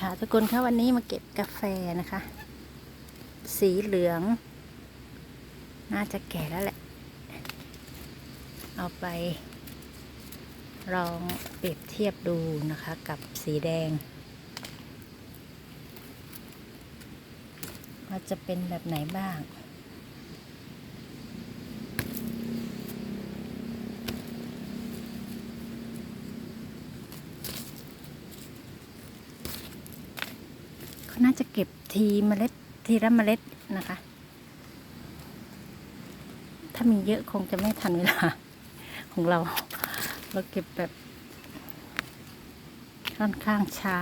ค่ะทุกคนคะวันนี้มาเก็บกาแฟนะคะ สีเหลือง น่าจะแก่แล้วแหละ เอาไป ลองเปรียบเทียบดูนะคะ กับสีแดง ว่าจะเป็นแบบไหนบ้าง เก็บทีเมล็ดทีละเมล็ดนะคะ ถ้ามีเยอะคงจะไม่ทันเวลา ของเรา เราเก็บแบบค่อนข้างช้า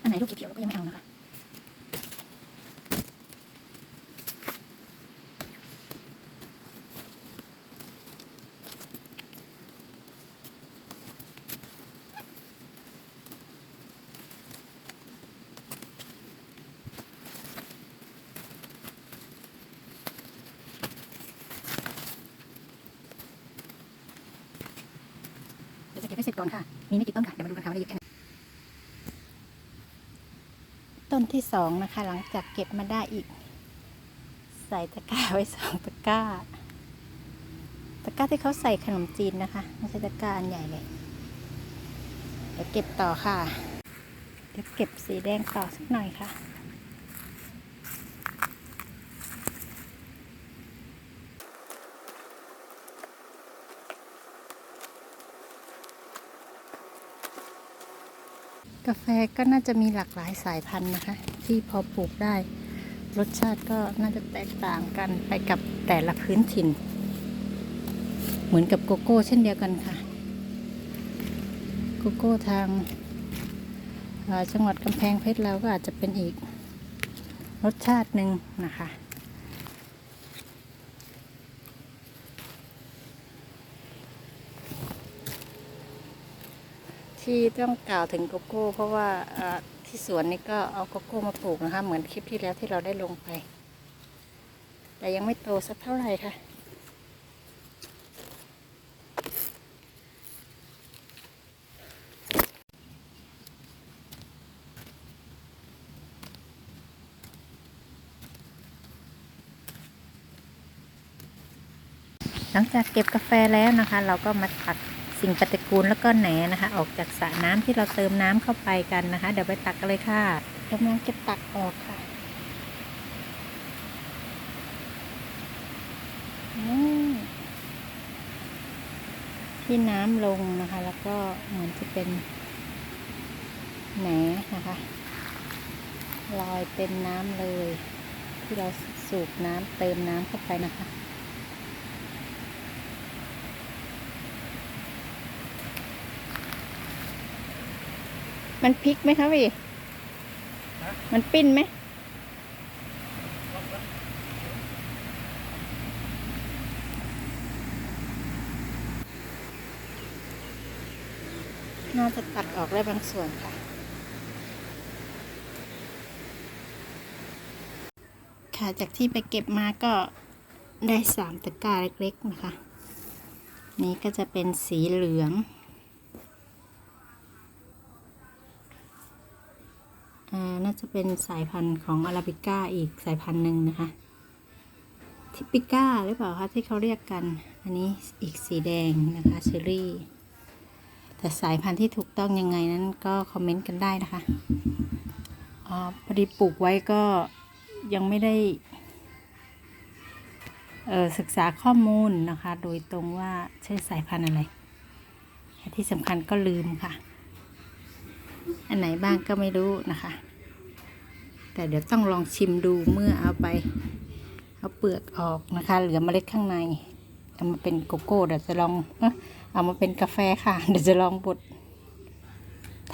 อันไหนลูกเขียวเราก็ยังไม่เอานะคะ จะเก็บให้เสร็จก่อนค่ะ มีไม่กี่ต้นค่ะ เดี๋ยวมาดูกันค่ะว่าละเอียดแค่ไหนต้นที่สองนะคะ หลังจากเก็บมาได้อีก ใส่ตะกร้าไว้สองตะกร้า ตะกร้าที่เขาใส่ขนมจีนนะคะ ไม่ใช่ตะกร้าอันใหญ่เลย เดี๋ยวเก็บต่อค่ะ เดี๋ยวเก็บสีแดงต่อสักหน่อยค่ะ กาแฟก็น่าจะมีหลากหลายสายพันธุ์นะคะ ที่พอปลูกได้ รสชาติก็น่าจะแตกต่างกันไปกับแต่ละพื้นถิ่น เหมือนกับโกโก้เช่นเดียวกันค่ะ โกโก้ทางจังหวัดกำแพงเพชรเราก็อาจจะเป็นอีกรสชาติหนึ่งนะคะ ที่ต้องกล่าวถึงโกโก้ เพราะว่าที่สวนนี่ก็เอาโกโก้มาปลูกนะคะ เหมือนคลิปที่แล้วที่เราได้ลงไป แต่ยังไม่โตสักเท่าไหร่ค่ะหลังจากเก็บกาแฟแล้วนะคะ เราก็มาตัก สิ่งปฏิกูลแล้วก็แหนนะคะ ออกจากสระน้ำที่เราเติมน้ำเข้าไปกันนะคะ เดี๋ยวไปตักกันเลยค่ะกำลังจะตักออกค่ะที่น้ำลงนะคะ แล้วก็เหมือนจะเป็นแหนนะคะลอยเป็นน้ำเลย ที่เราสูบน้ำเติมน้ำเข้าไปนะคะ มันพลิกไหมคะพี่ มันปิ้นไหม น่าจะตัดออกได้บางส่วนค่ะ ค่ะ จากที่ไปเก็บมาก็ได้สามตะกร้าเล็กๆนะคะ นี้ก็จะเป็นสีเหลือง อ่า น่าจะเป็นสายพันธุ์ของอาราบิก้าอีกสายพันธุ์หนึ่งนะคะ ทิปิก้าหรือเปล่าคะที่เขาเรียกกัน อันนี้อีกสีแดงนะคะเชอรี่ แต่สายพันธุ์ที่ถูกต้องยังไงนั้นก็คอมเมนต์กันได้นะคะอาพอดีปลูกไว้ก็ยังไม่ได้ศึกษาข้อมูลนะคะ โดยตรงว่าใช่สายพันธุ์อะไร ที่สำคัญก็ลืมค่ะ อันไหนบ้างก็ไม่รู้นะคะ แต่เดี๋ยวต้องลองชิมดูเมื่อเอาไป เอาเปลือกออกนะคะ เหลือเมล็ดข้างในเอามาเป็นโกโก้เดี๋ยวจะลองเอามาเป็นกาแฟค่ะ เดี๋ยวจะลองบด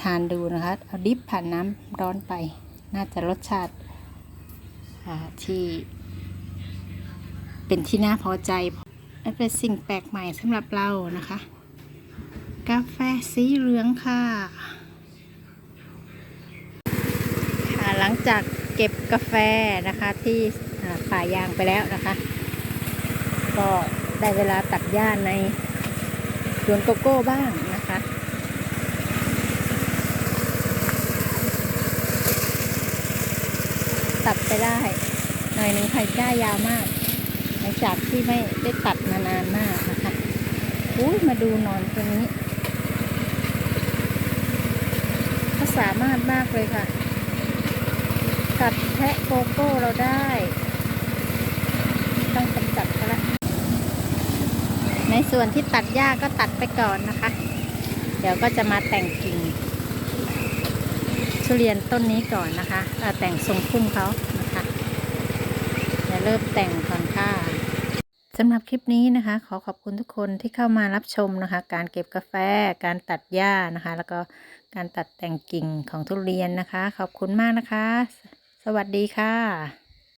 ทานดูนะคะ เอาดิบผ่านน้ำร้อนไป น่าจะรสชาติที่เป็นที่น่าพอใจและเป็นสิ่งแปลกใหม่สำหรับเรานะคะ กาแฟสีเหลืองค่ะ ค่ะ หลังจากเก็บกาแฟนะคะที่ป่ายางไปแล้วนะคะ ก็ได้เวลาตัดหญ้าในสวนโกโก้บ้างนะคะตัดไปได้หน่อยหนึ่งไผ่ก้ายาวมากหลังจากที่ไม่ได้ตัดมานานมากนะคะอุ้ยมาดูนอนตัวนี้ ก็สามารถมากเลยค่ะ กัดแทะโกโก้เราได้ต้องกำจัดเขาละในส่วนที่ตัดหญ้าก็ตัดไปก่อนนะคะ เดี๋ยวก็จะมาแต่งกิ่งทุเรียนต้นนี้ก่อนนะคะเอ่อแต่งทรงพุ่มเขานะคะเดี๋ยวเริ่มแต่งก่อนค่ะสำหรับคลิปนี้นะคะ ขอขอบคุณทุกคนที่เข้ามารับชมนะคะ การเก็บกาแฟ การตัดหญ้านะคะ แล้วก็การตัดแต่งกิ่งของทุเรียนนะคะ ขอบคุณมากนะคะ สวัสดีค่ะ